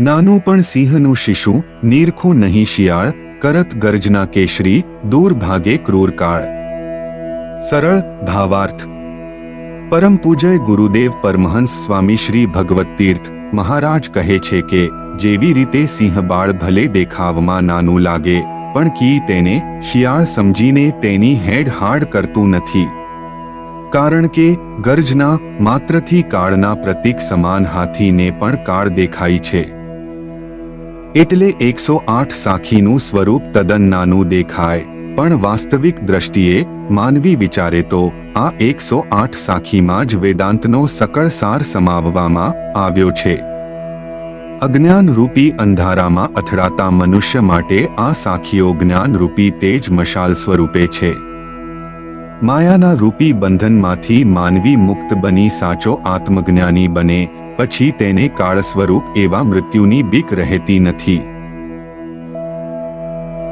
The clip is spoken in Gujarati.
નાનું પણ સિંહનું શિશુ, નીરખું નહીં શિયાળ, કરત ગર્જના કેશરી, દૂર ભાગે ક્રૂર કાળ. સરળ, ભાવાર્થ. પરમ પૂજય ગુરુદેવ પરમહંસ સ્વામી શ્રી ભગવત તીર્થ, મહારાજ કહે છે કે, જેવી રીતે સિંહ બાળ ભલે દેખાવમાં નાનું લાગે, પણ કી તેને શિયાળ સમજીને તેની હેડ હાડ કરતું નથી. કારણ કે, ગર્જના માત્રથી કાળના પ્રતીક સમાન હાથીને પણ કાળ દેખાય છે. એટલે એકસો આઠ સાખીનું સ્વરૂપ તદ્દન નાનું દેખાય. પણ વાસ્તવિક દ્રષ્ટિએ માનવી વિચારે તો આ એકસો આઠ સાખીમાં જ વેદાંતનો સકળ સાર સમાવવામાં આવ્યો છે. અજ્ઞાનરૂપી અંધારામાં અથડાતા મનુષ્ય માટે આ સાખીઓ જ્ઞાનરૂપી તેજ મશાલ સ્વરૂપે છે. માયાના રૂપી બંધનમાંથી માનવી મુક્ત બની સાચો આત્મજ્ઞાની બને પછી તેને કાળ સ્વરૂપ એવા મૃત્યુની બીક રહેતી નથી.